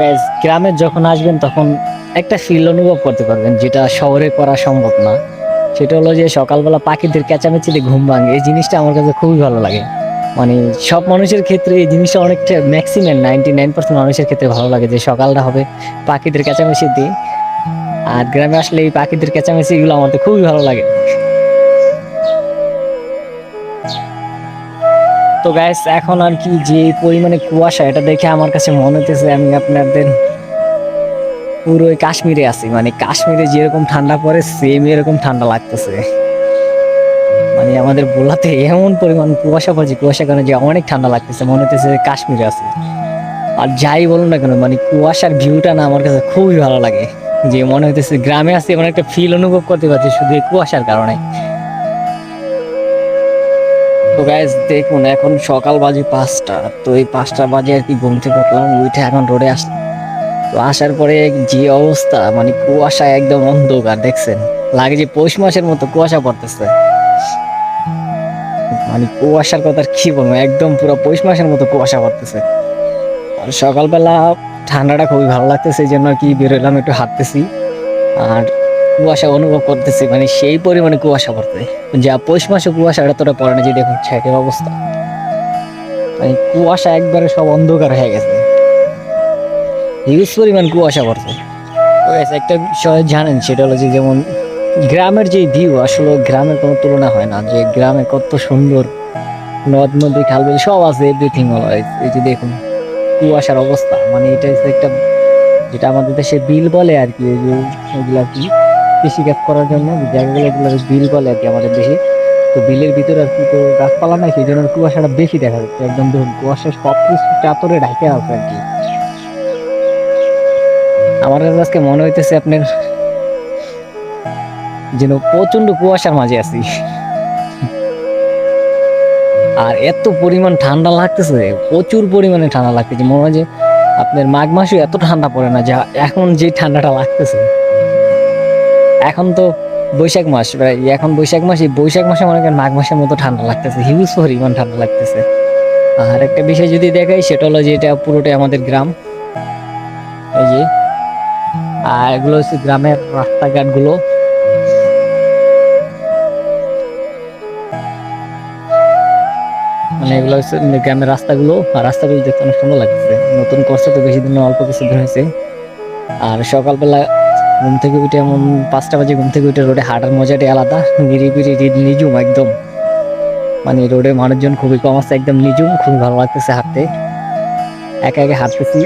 Guys গ্রামে যখন আসবেন তখন একটা ফিল অনুভব করতে পারবেন, যেটা শহরে করা সম্ভব না। সেটা হলো যে সকালবেলা পাখিদের চেঁচামেচিতে ঘুম ভাঙে, এই জিনিসটা আমার কাছে খুবই ভালো লাগে। মানে সব মানুষের ক্ষেত্রে এই জিনিসটা অনেকটা ম্যাক্সিমাম নাইনটি নাইন পার্সেন্ট মানুষের ক্ষেত্রে ভালো লাগে যে সকালটা হবে পাখিদের দিয়ে আর গ্রামে আসলে এই পাখিদের চেঁচামেচি এগুলো আমার তো খুবই ভালো লাগে। তো গ্যাস এখন আর কি যে পরিমাণে কুয়াশা, এটা দেখে আমার কাছে মনে হতেছে আমি আপনাদের পুরো কাশ্মীরে আছি। মানে কাশ্মীরে যেরকম ঠান্ডা পড়ে সেম এরকম ঠান্ডা লাগতেছে। মানে আমাদের বোলাতে এমন পরিমাণ কুয়াশা পড়ছে কুয়াশা কারণে যে অনেক ঠান্ডা লাগতেছে, মনে হতেছে কাশ্মীরে আছি। আর যাই বলুন না কেন মানে কুয়াশার ভিউটা না আমার কাছে খুবই ভালো লাগে। যে মনে হইতেছে গ্রামে আছি, এমন একটা ফিল অনুভব করতে পারছি শুধু কুয়াশার কারণে। তো গাইজ দেখুন, এখন সকাল বাজে পাঁচটা, তো এই পাঁচটা বাজে আর কি ঘুম থেকে উঠলাম, উঠে এখন রোডে আসলাম তো আসার পরে যে অবস্থা মানে কুয়াশা একদম অন্ধকার, দেখছেন? লাগে যে পৌষ মাসের মতো কুয়াশা পড়তেছে। মানে কুয়াশার কথা কি বলব, একদম পুরো পৌষ মাসের মতো কুয়াশা পড়তেছে। আর সকালবেলা ঠান্ডাটা খুবই ভালো লাগতেছে, এই জন্য কি বেরোলাম একটু হাঁটতেছি। আর কুয়াশা অনুভব করতেছি মানে সেই পরিমাণে কুয়াশা পড়তে যা পৌষ মাসে কুয়াশা, এটা তোরা পড়ে না, যে দেখুন ছাইটের অবস্থা। মানে কুয়াশা একবারে সব অন্ধকার হয়ে গেছে। হিউজ পরিমাণ কুয়াশা পড়ছে। একটা বিষয় জানেন, সেটা হলো যে যেমন গ্রামের যে ভিউ আসলে গ্রামের কোনো তুলনা হয় না। যে গ্রামে কত সুন্দর নদ, নদী, খাল, বিল, সব আছে এভরিথিং হলো এই যে দেখুন, কুয়াশার অবস্থা। মানে এটা একটা, যেটা আমাদের দেশে বিল বলে আর কি ওই যে ওইগুলো কি? কৃষিকাজ করার জন্য জায়গাগুলো বিল বলে আর কি আমাদের দেশে, তো বিলের ভিতরে আর কি তো গাছপালা নাই, সেই জন্য কুয়াশাটা বেশি দেখা যাচ্ছে। একদম দেখুন কুয়াশা সব কিছু চাতরে ঢাকে আছে আর কি। আমার কাছে আজকে মনে হইতেছে আপনার যেন প্রচণ্ড কুয়াশার মাঝে আছি। আর এত পরিমাণ ঠান্ডা লাগতেছে, প্রচুর পরিমাণে ঠান্ডা লাগতেছে। মনে হয় যে আপনার মাঘ মাসে এত ঠান্ডা পড়ে না, যা এখন যে ঠান্ডাটা লাগতেছে। এখন তো বৈশাখ মাস এখন বৈশাখ মাস এই বৈশাখ মাসে মনে করেন মাঘ মাসের মতো ঠান্ডা লাগতেছে হিউজ পরিমাণ ঠান্ডা লাগতেছে। আর একটা বিষয় যদি দেখাই, সেটা হলো যে এটা পুরোটাই আমাদের গ্রাম। এই যে, আর এগুলো হচ্ছে গ্রামের রাস্তাঘাটগুলো। মানে এগুলো হচ্ছে গ্রামের রাস্তাগুলো, আর রাস্তাগুলো দেখতে অনেক সুন্দর লাগতেছে। নতুন করছে তো বেশি দিন অল্প কিছু দিন হয়েছে। আর সকালবেলা ঘুম থেকে উঠে এমন পাঁচটা বাজে ঘুম থেকে উঠে রোডে হাঁটার মজাটাই আলাদা। নিরিবিরি নিজুম একদম। মানে রোডে মানুষজন খুবই কম আসছে একদম নিজুম খুবই ভালো লাগতেছে হাঁটতে। একা একে হাঁটতেছি।